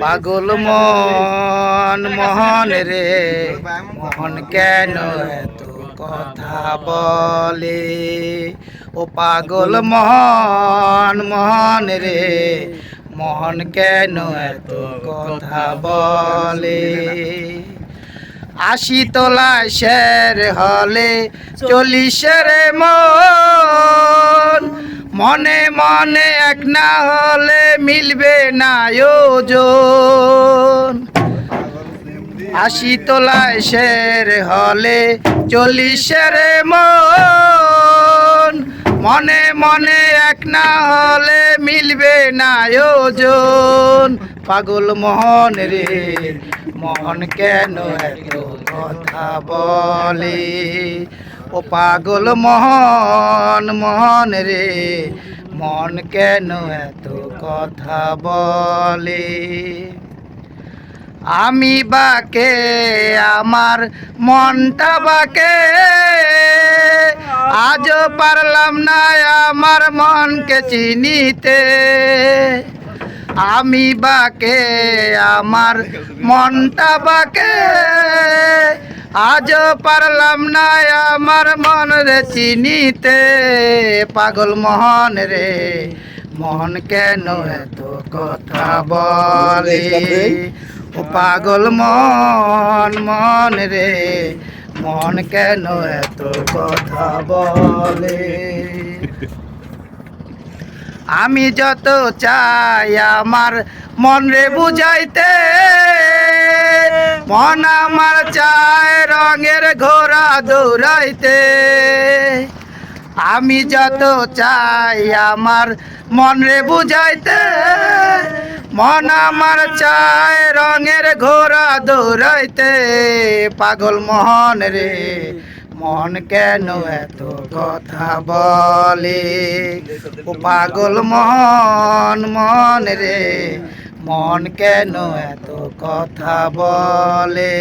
পাগল মন, মোহন রে। মোহন কেন এত কথা বলে? ও পাগল মোহন মোহন রে। মোহন কেন এত কথা বলে? আশি তোলা শের হলে চল্লিশের মন। মনে মনে এক না হলে মিলবে না ওজন আশি তোলায় শের হলে চল্লিশের মন। মনে মনে এক না হলে মিলবে না ওজন পাগল মোহন রে, মোহন কেন এত কথা বলে? ও পাগল মোহন মোহন রে। মন কেন এত কথা বলে? আমি বাকে, আমার মনটা বাকে। আজও পারলাম না আমার মনকে চিনিতে। আমি বাকে, আমার মনটা বাকে। আজও পারলাম না আমার মন রে চিনিতে, পাগল মোহন রে। মোহন কেন এত কথা বলে? ও পাগল মন মন রে। মন কেন এত কথা বলে? আমি যত চাই আমার মন রে বুঝাইতে, মন আমার চায় রঙের ঘোড়া দৌড়াইতে। আমি যত চাই আমার মন বুঝাইতে। মন আমার চায় রঙের ঘোড়া দৌড়াইতে। পাগল মোহন রে, মন কেন এত কথা বলে? ও পাগল মন মন রে, মন কেন এত কথা বলে?